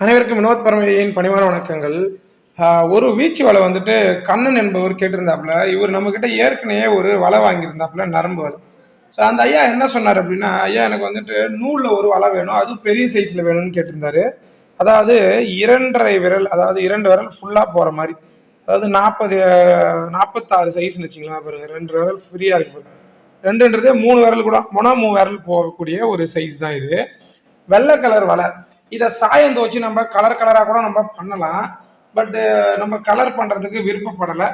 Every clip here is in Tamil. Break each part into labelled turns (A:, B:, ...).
A: அனைவருக்கும் வினோத் பரமையின் பணிவான வணக்கங்கள். ஒரு வீச்சு வலை வந்துட்டு கண்ணன் என்பவர் கேட்டிருந்தாப்புல இவர் நம்மக்கிட்ட ஏற்கனவே ஒரு வலை வாங்கியிருந்தாப்புல நரம்பு வலை. ஸோ அந்த ஐயா என்ன சொன்னார் அப்படின்னா ஐயா எனக்கு வந்துட்டு நூலில் ஒரு வலை வேணும் அதுவும் பெரிய சைஸில் வேணும்னு கேட்டிருந்தாரு. அதாவது இரண்டரை விரல் அதாவது இரண்டு விரல் ஃபுல்லாக போகிற மாதிரி. அதாவது நாற்பது நாற்பத்தாறு சைஸ்னு வச்சுக்கலாம் பாருங்க. ரெண்டு விரல் ஃப்ரீயாக இருக்கு பாருங்க. ரெண்டுன்றதே மூணு விரல் கூட மொனா மூணு விரல் போகக்கூடிய ஒரு சைஸ் தான் இது. வெள்ளை கலர் வலை. இதை சாயம் வச்சு நம்ம கலர் கலராக கூட நம்ம பண்ணலாம். பட்டு நம்ம கலர் பண்ணுறதுக்கு விருப்பப்படலை.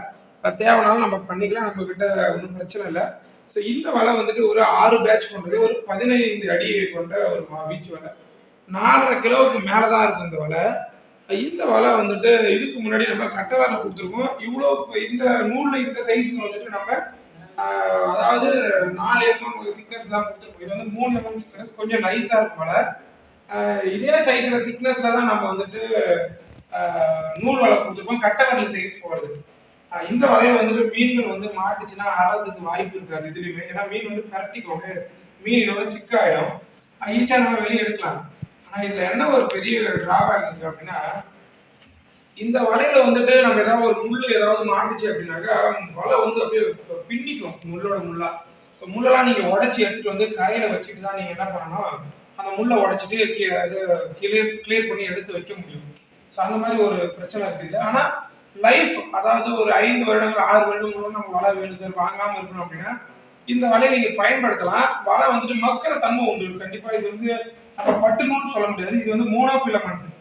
A: அது தேவைனாலும் நம்ம பண்ணிக்கலாம். நம்மக்கிட்ட ஒன்றும் பிரச்சனை இல்லை. ஸோ இந்த வலை வந்துட்டு ஒரு ஆறு பேட்ச் கொண்டது. ஒரு பதினைந்து அடி கொண்ட ஒரு பீச் வலை. நாலரை கிலோவுக்கு மேலே தான் இருக்கும் இந்த வலை. இந்த வலை வந்துட்டு இதுக்கு முன்னாடி நம்ம கட்டவரில் கொடுத்துருக்கோம். இவ்வளோ இந்த நூலில் இந்த சைஸில் வந்துட்டு நம்ம அதாவது நாலு எம்எம் திக்னஸ் தான் கொடுத்துருக்கோம். இது வந்து மூணு எம்எம் திக்னஸ் கொஞ்சம் நைஸாக இருக்கும் வலை. இதே சைஸில் திக்னஸில் தான் நம்ம வந்துட்டு நூல் வலை கொடுத்துருக்கோம். கட்டவரல் சைஸ் போகிறது இந்த வலையை வந்துட்டு மீன்கள் வந்து மாட்டுச்சுன்னா அறதுக்கு வாய்ப்பு இருக்காது இதுலையுமே ஏன்னா மீன் வந்து கரட்டிக்கோங்க மீன் இதோட சிக்காயிடும் ஈஸியாக நம்ம வெளியே எடுக்கலாம். ஆனால் இதில் என்ன ஒரு பெரிய டிராபேக் இருக்கு அப்படின்னா இந்த வலையில வந்துட்டு நம்ம ஏதாவது ஒரு முள் ஏதாவது மாட்டுச்சு அப்படின்னாக்கா வலை வந்து அப்படியே பின்னிக்கும் முள்ளோட முள்ளா. ஸோ முள்ளெல்லாம் நீங்கள் உடச்சி எடுத்துட்டு வந்து கரையில வச்சுட்டு தான் நீங்கள் என்ன பண்ணணும்? அந்த முள்ளை உடைச்சிட்டு கி- கிளியர் கிளியர் பண்ணி எடுத்து வைக்க முடியும். ஸோ அந்த மாதிரி ஒரு பிரச்சனை இருக்குது இல்லை ஆனால் லைஃப் அதாவது ஒரு ஐந்து வருடங்கள் ஆறு வருடங்களும் நம்ம வலை வேணும் சார் வாங்காமல் இருக்கணும் அப்படின்னா இந்த வலையை நீங்கள் பயன்படுத்தலாம். வலை வந்துட்டு மக்கிற தன்மை உண்டு. கண்டிப்பாக இது வந்து நம்ம பட்டுணும்னு சொல்ல முடியாது. இது வந்து மோனோ ஃபிலமெண்ட்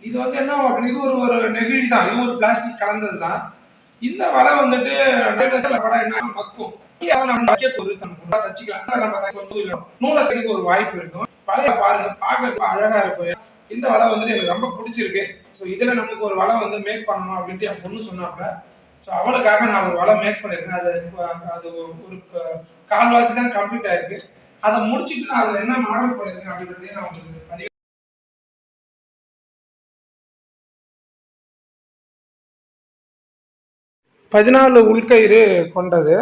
A: இது வந்து என்ன அப்படின்னு இது ஒரு ஒரு நெகிழி தான். இது ஒரு பிளாஸ்டிக் கலந்தது தான். இந்த வலை வந்துட்டு latest வலை என்ன மக்கும். அதை நம்ம வைக்க நம்ம தச்சுக்கலாம். நம்ம தைக்க நூலை தைக்க ஒரு வாய்ப்பு இருக்கும். வலைய பாருங்க பார்க்கறதுக்கு அழகா இருக்கும் இந்த வலை வந்துட்டு எனக்கு ரொம்ப பிடிச்சிருக்கு. ஸோ இதுல நமக்கு ஒரு வலை வந்து மேக் பண்ணணும் அப்படின்ட்டு என் பொண்ணு சொன்னாப்ப ஸோ அவளுக்காக நான் ஒரு வலை மேக் பண்ணிருக்கேன். அது அது ஒரு கால்வாசி தான் கம்ப்ளீட் ஆயிருக்கு. அதை முடிச்சுட்டு நான் அதில் என்ன மாடல் பண்ணிருக்கேன் அப்படின்றதையும் நான் உங்களுக்கு பதிவு பதினாலு உள்கயிறு கொண்டது.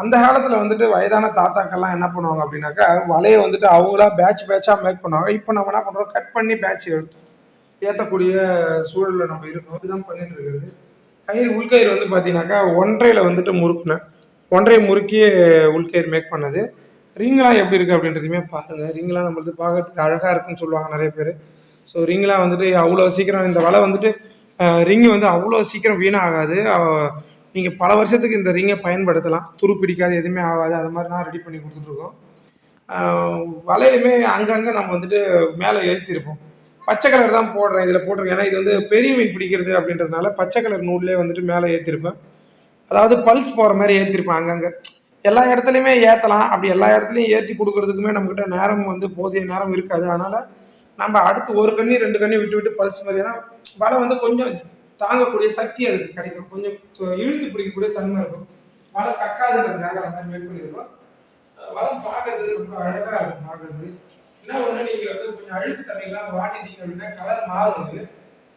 A: அந்த காலத்தில் வந்துட்டு வயதான தாத்தாக்கள்லாம் என்ன பண்ணுவாங்க அப்படின்னாக்கா வலையை வந்துட்டு அவங்களா பேட்ச் பேட்சாக மேக் பண்ணுவாங்க. இப்போ நம்ம என்ன பண்ணுறோம் கட் பண்ணி பேட்ச் ஏற்றக்கூடிய சூழலில் நம்ம இருக்கோம். இதுதான் பண்ணிட்டு இருக்கிறது. கயிறு உள்கயிறு வந்து பார்த்தீங்கன்னாக்கா ஒன்றையில் வந்துட்டு முறுக்குனேன் ஒன்றை முறுக்கி உள்கயிறு மேக் பண்ணது. ரிங்லாம் எப்படி இருக்குது அப்படின்றதையுமே பாருங்கள் ரிங்லாம் நம்மளுக்கு பார்க்கறதுக்கு அழகாக இருக்குன்னு சொல்லுவாங்க நிறைய பேர். ஸோ ரிங்லாம் வந்துட்டு அவ்வளோ சீக்கிரம் இந்த வலை வந்துட்டு ரிங்கு வந்து அவ்வளோ சீக்கிரம் வீணாகாது. நீங்கள் பல வருஷத்துக்கு இந்த ரிங்கை பயன்படுத்தலாம். துரு பிடிக்காது எதுவுமே ஆகாது அது மாதிரி நான் ரெடி பண்ணி கொடுத்துட்ருக்கோம் வலையுமே அங்கங்கே நம்ம வந்துட்டு மேலே ஏற்றிருப்போம் பச்சை கலர் தான் போடுறேன் இதில் போட்டிருக்கேன். ஏன்னா இது வந்து பெரிய மீன் பிடிக்கிறது அப்படின்றதுனால பச்சை கலர் நூல்லே வந்துட்டு மேலே ஏற்றிருப்பேன் அதாவது பல்ஸ் போகிற மாதிரி ஏற்றிருப்பேன் அங்கங்கே. எல்லா இடத்துலையுமே ஏற்றலாம் அப்படி எல்லா இடத்துலையும் ஏற்றி கொடுக்கறதுக்குமே நம்மக்கிட்ட நேரம் வந்து போதிய நேரம் இருக்காது. அதனால் நம்ம அடுத்து ஒரு கண்ணி ரெண்டு கண்ணி விட்டு விட்டு பல்ஸ் மாதிரி. ஏன்னா வலை வந்து கொஞ்சம் தாங்கக்கூடிய சக்தி அதுக்கு கிடைக்கும். கொஞ்சம் இழுத்து பிடிக்கக்கூடிய தன்மை இருக்கும். வளம் கக்காதுன்றதுனால அந்த மாதிரி பண்ணிடுவோம் பண்ணியிருக்கோம் பார்க்கறது ரொம்ப அழகாக இருக்கும் பார்க்கறது. என்ன ஒன்று நீங்கள் வந்து கொஞ்சம் அழுத்து தண்ணிலாம் வாட்டிட்டீங்க அப்படின்னா கலர் மாறுது.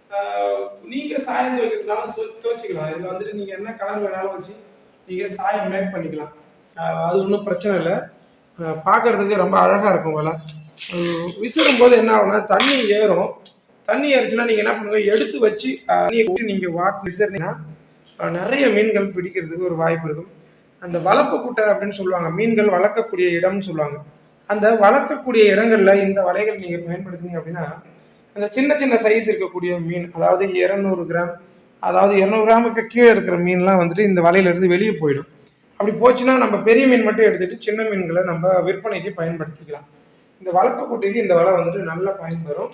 A: நீங்கள் நீங்க சாயம் துவைக்கிறதுனாலும் சு- துவைச்சிக்கலாம். இதுல வந்துட்டு நீங்க என்ன கலர் வேணாலும் வச்சு நீங்க சாயம் மேக் பண்ணிக்கலாம். அது ஒன்றும் பிரச்சனை இல்லை. பார்க்கறதுக்கு ரொம்ப அழகா இருக்கும் விலை. விசிறும் போது என்ன ஆகும்னா தண்ணி ஏறும். தண்ணி அரிச்சுன்னா நீங்க என்ன பண்ணுங்க? எடுத்து வச்சு தண்ணியை நீங்கள் நீங்க வாட் விசிறினீங்கன்னா நிறைய மீன்கள் பிடிக்கிறதுக்கு ஒரு வாய்ப்பு இருக்கும். அந்த வளர்ப்பு குட்டை அப்படின்னு சொல்லுவாங்க மீன்கள் வளர்க்கக்கூடிய இடம்னு சொல்லுவாங்க. அந்த வளர்க்கக்கூடிய இடங்கள்ல இந்த வலைகள் நீங்க பயன்படுத்தினீங்க அப்படின்னா அந்த சின்ன சின்ன சைஸ் இருக்கக்கூடிய மீன் அதாவது இரநூறு கிராம் அதாவது இரநூறு கிராமுக்கு கீழே இருக்கிற மீன்லாம் வந்துட்டு இந்த வலையிலேருந்து வெளியே போயிடும். அப்படி போச்சுன்னா நம்ம பெரிய மீன் மட்டும் எடுத்துட்டு சின்ன மீன்களை நம்ம விற்பனைக்கு பயன்படுத்திக்கலாம். இந்த வளர்ப்பு குட்டைக்கு இந்த வலை வந்துட்டு நல்லா பயன்பெறும். வரும்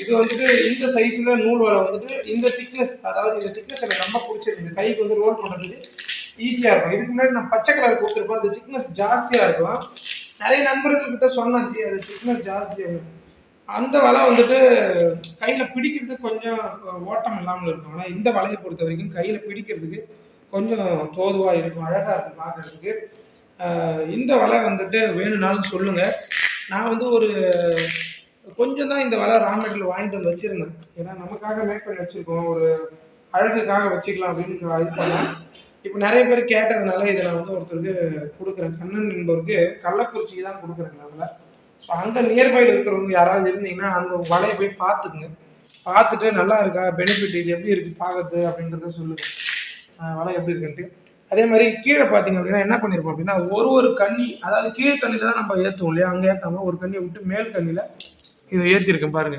A: இது வந்துட்டு இந்த சைஸில் நூல் வலை வந்துட்டு இந்த திக்னஸ் அதாவது இந்த திக்னஸ் எனக்கு ரொம்ப பிடிச்சிருக்கு கைக்கு வந்து ரோல் பண்ணுறதுக்கு ஈஸியாக இருக்கும். இதுக்கு முன்னாடி நான் பச்சை கலர் கொடுத்துருப்போம் அது திக்னஸ் ஜாஸ்தியாக இருக்கும். நிறைய நண்பர்கள்கிட்ட சொன்னாச்சு அது திக்னஸ் ஜாஸ்தியாக இருக்கும் அந்த வலை வந்துட்டு கையில் பிடிக்கிறதுக்கு கொஞ்சம் ஓட்டம் இல்லாமல் இருக்கும். ஆனால் இந்த வலையை பொறுத்த வரைக்கும் கையில் பிடிக்கிறதுக்கு கொஞ்சம் தோதுவாக இருக்கும் அழகாக இருக்கும் பார்க்கறதுக்கு. இந்த வலை வந்துட்டு வேணும்னாலும் சொல்லுங்கள் நான் வந்து ஒரு கொஞ்சம் தான் இந்த வலை ரா மெட்டீரியல் வாங்கிட்டு வந்து வச்சுருந்தேன். ஏன்னா நமக்காக மேக் பண்ணி வச்சுருக்கோம். ஒரு அழகுக்காக வச்சுக்கலாம் அப்படின்னு இது பண்ணேன். இப்போ நிறைய பேர் கேட்டதுனால இதை நான் வந்து ஒருத்தருக்கு கொடுக்குறேன். கண்ணன் என்பவருக்கு கள்ளக்குறிச்சிக்கு தான் கொடுக்குறேங்க அதில் ஸோ அங்கே நியர்பையில் இருக்கிறவங்க யாராவது இருந்தீங்கன்னா அந்த வலையை போய் பார்த்துக்குங்க. பார்த்துட்டு நல்லா இருக்கா? பெனிஃபிட் இது எப்படி இருக்குது பார்க்கறது அப்படின்றத சொல்லுங்கள் வலை எப்படி இருக்குன்ட்டு. அதே மாதிரி கீழே பார்த்தீங்க அப்படின்னா என்ன பண்ணியிருப்போம் அப்படின்னா ஒரு ஒரு கண்ணி அதாவது கீழ் கண்ணியில் தான் நம்ம ஏற்றுவோம் இல்லையா? அங்கே ஏற்றாமல் ஒரு கண்ணியை விட்டு மேல் கண்ணியில் இதை ஏற்றிருக்கேன் பாருங்க.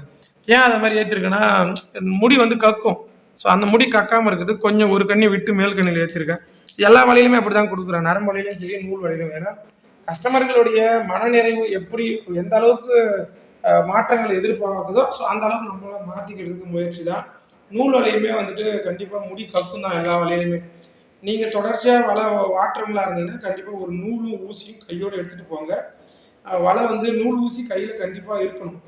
A: ஏன் அதை மாதிரி ஏற்றிருக்கேன்னா முடி வந்து கக்கும். ஸோ அந்த முடி கக்காமல் இருக்குது. கொஞ்சம் ஒரு கண்ணி விட்டு மேல் கண்ணியில் ஏற்றிருக்கேன் எல்லா வழியிலுமே அப்படி தான் கொடுக்குறேன். நரம்பு வலையிலையும் சரி நூல் வலையிலும் ஏன்னா கஸ்டமர்களுடைய மனநிறைவு எப்படி எந்த அளவுக்கு மாற்றங்கள் எதிர்பார்க்குதோ ஸோ அந்த அளவுக்கு நம்மளால் மாற்றிக்கிறதுக்கு முயற்சி தான். நூல் வலையுமே வந்துட்டு கண்டிப்பாக முடி கக்கும் தான் எல்லா வலையிலுமே. நீங்கள் தொடர்ச்சியாக வலை வாட்டுறவங்களா இருந்தீங்கன்னா கண்டிப்பாக ஒரு நூலும் ஊசியும் கையோடு எடுத்துகிட்டு போங்க. வலை வந்து நூல் ஊசி கையில் கண்டிப்பாக இருக்கணும்.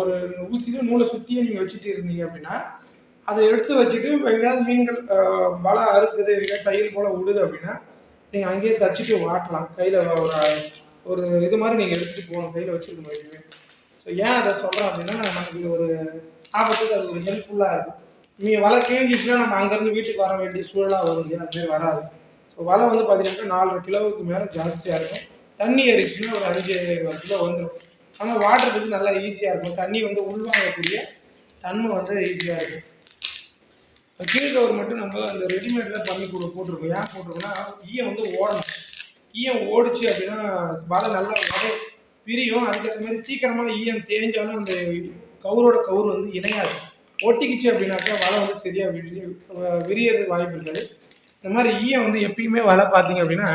A: ஒரு ஊசியில் நூலை சுற்றியே நீங்கள் வச்சுட்டு இருந்தீங்க அப்படின்னா அதை எடுத்து வச்சுட்டு எங்கேயாவது மீன்கள் வலை அறுக்குது எங்கேயாவது தையல் போல் விடுது அப்படின்னா நீங்கள் அங்கேயே தச்சுட்டு வாட்டலாம் கையில் ஒரு ஒரு இது மாதிரி நீங்கள் எடுத்துகிட்டு போகணும். கையில் வச்சுருக்க எப்பயுமே ஸோ ஏன் அதை சொல்கிறேன் அப்படின்னா நமக்கு இது ஒரு ஆபத்துக்கு அது ஒரு ஹெல்ப்ஃபுல்லாக இருக்கும். நீங்கள் வலை கிழிஞ்சிச்சுன்னா நம்ம அங்கேருந்து வீட்டுக்கு வர வேண்டிய சூழலாக வரும் இல்லையா? அது மாதிரி வராது. ஸோ வலை வந்து பார்த்தீங்கன்னா நாலரை கிலோவுக்கு மேலே ஜாஸ்தியாக இருக்கும். தண்ணி ஏறிச்சுன்னா ஒரு அஞ்சு கிலோ வந்துடும் ஆனால் வாட்டுறதுக்கு நல்லா ஈஸியாக இருக்கும். தண்ணி வந்து உள்வாங்கக்கூடிய தன்மை வந்து ஈஸியாக இருக்கும். கீழ் கவர் மட்டும் நம்ம அந்த ரெடிமேடில் பண்ணி கொடு போட்டிருக்கோம். ஏன் போட்டிருக்கோம்னா ஈயம் வந்து ஓடணும். ஈயம் ஓடிச்சு அப்படின்னா வலை நல்லா வரும் பிரியும். அதுக்கேற்ற மாதிரி சீக்கிரமாக ஈயம் தேஞ்சாலும் அந்த கவுரோட கவுர் வந்து இணையாது. ஒட்டிக்கிச்சு அப்படின்னாக்கா வலை வந்து சரியாக விரி விரியறதுக்கு வாய்ப்பு இருக்காது. இந்த மாதிரி ஈயம் வந்து எப்பயுமே வலை பார்த்தீங்க அப்படின்னா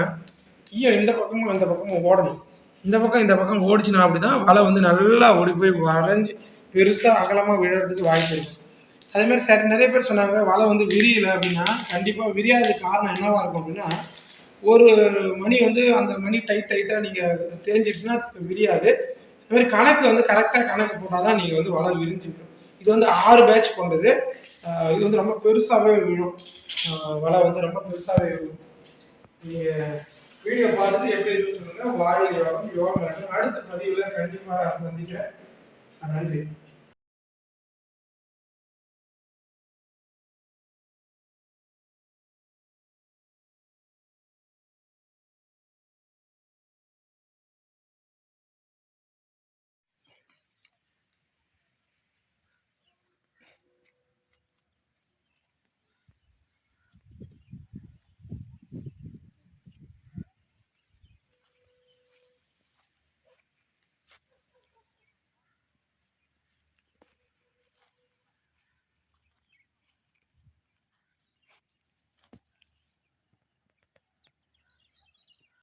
A: ஈயம் இந்த பக்கமும் இந்த பக்கமும் ஓடணும். இந்த பக்கம் இந்த பக்கம் ஓடிச்சுனா அப்படின்னா வலை வந்து நல்லா ஓடி போய் வளைஞ்சு பெருசாக அகலமாக விழுறதுக்கு வாய்ப்பு இருக்குது அதேமாதிரி சார் நிறைய பேர் சொன்னாங்க வலை வந்து விரியல அப்படின்னா கண்டிப்பாக விரியாததுக்கு காரணம் என்னவாக இருக்கும் அப்படின்னா ஒரு மணி வந்து அந்த மணி டைட் டைட்டாக நீங்கள் தேஞ்சிடுச்சுன்னா விரியாது. அதுமாதிரி கணக்கு வந்து கரெக்டாக கணக்கு போட்டால் தான் நீங்கள் வந்து வலை விரிஞ்சு இது வந்து ஆறு பேட்ச் கொண்டது. இது வந்து ரொம்ப பெருசாகவே விழும். வலை வந்து ரொம்ப பெருசாகவே விழும். நீங்கள் வீடியோ பார்த்துட்டு எப்படி இருக்குன்னு வாழ்க யோகம் யோகம் அடுத்த பதிவுல கண்டிப்பா சந்திக்கிறேன். நன்றி.